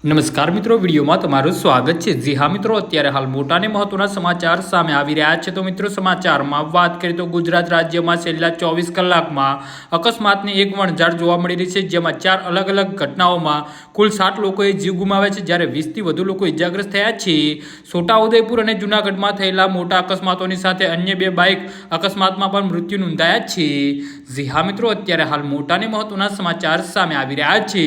નમસ્કાર મિત્રો, વિડીયોમાં તમારું સ્વાગત છે. જી હા મિત્રો, અત્યારે હાલ મોટા અને મહત્વના સમાચાર સામે આવી રહ્યા છે. તો મિત્રો, સમાચારમાં વાત કરીએ તો ગુજરાત રાજ્યમાં છેલ્લા ચોવીસ કલાકમાં અકસ્માતની એક વણઝાર જોવા મળી રહી છે, જેમાં ચાર અલગ અલગ ઘટનાઓમાં કુલ સાત લોકોએ જીવ ગુમાવ્યા છે. જ્યારે વીસથી વધુ લોકો ઇજાગ્રસ્ત થયા છે. છોટાઉદેપુર અને જૂનાગઢમાં થયેલા મોટા અકસ્માતોની સાથે અન્ય બે બાઇક અકસ્માતમાં પણ મૃત્યુ નોંધાયા છે. જી હા મિત્રો, અત્યારે હાલ મોટા અને મહત્વના સમાચાર સામે આવી રહ્યા છે.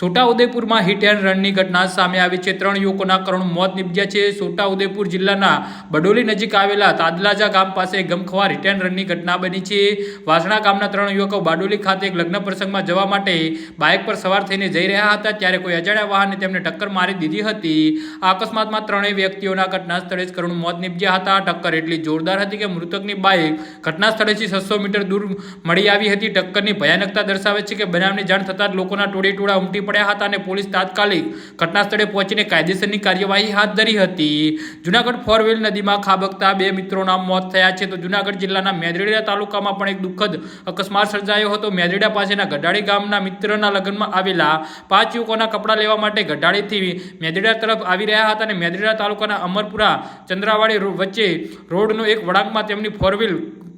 છોટાઉદેપુરમાં હિટ એન્ડ રનની ઘટના સામે આવી છે. ત્રણ યુવકોના કરુણ મોત નીપજ્યા છે. છોટાઉદેપુર જિલ્લાના બડોલી નજીક આવેલા તાદલાજા ગામ પાસે ગમખવાર રિટર્ન રનની ઘટના બની છે. વાસણા ગામના ત્રણ યુવકો બાડોલી ખાતે એક લગ્ન પ્રસંગમાં જવા માટે બાઇક પર સવાર થઈને જઈ રહ્યા હતા. ત્યારે કોઈ અજાણ્યા વાહને તેમને ટક્કર મારી દીધી હતી. અકસ્માતમાં ત્રણેય વ્યક્તિઓના ઘટના સ્થળે જ કરુણ મોત નીપજ્યા હતા. ટક્કર એટલી જોરદાર હતી કે મૃતકની બાઇક ઘટના સ્થળેથી છસો મીટર દૂર મળી આવી હતી. ટક્કરની ભયાનકતા દર્શાવે છે કે બનાવની જાણ થતાં જ લોકોના ટોળે ટોળા ઉમટી પડ્યા હતા અને પોલીસ તાત્કાલિક ઘટના સ્થળે પહોંચીને કાયદેસરની કાર્યવાહી હાથ ધરી હતી. જુનાગઢ ફોરવેલ નદીમાં ખાબકતા બે મિત્રોના મોત થયા છે. તો જુનાગઢ જિલ્લાના મેદરડા તાલુકામાં પણ એક દુઃખદ અકસ્માત સર્જાયો હતો. મેદરડા પાસેના ગઢાળી ગામના મિત્રના લગ્નમાં આવેલા પાંચ યુવકોના કપડાં લેવા માટે ગઢાળીથી મેદરડા તરફ આવી રહ્યા હતા અને મેદરડા તાલુકાના અમરપુરા ચંદ્રાવાડી વચ્ચે રોડનો એક વળાંકમાં તેમની ફોર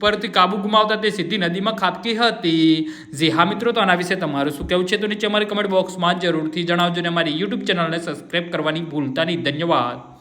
વ્હીલ પરથી કાબુ ગુમાવતા તે સીધી નદીમાં ખાબકી હતી. જી હા મિત્રો, તો આના વિશે તમારું શું કહેવું છે? તો નીચે અમારી કમેન્ટ બોક્સમાં જરૂરથી જણાવજો અને અમારી યુટ્યુબ ચેનલને સબસ્ક્રાઈબ કરવાની ભૂલતા નહીં. ધન્યવાદ.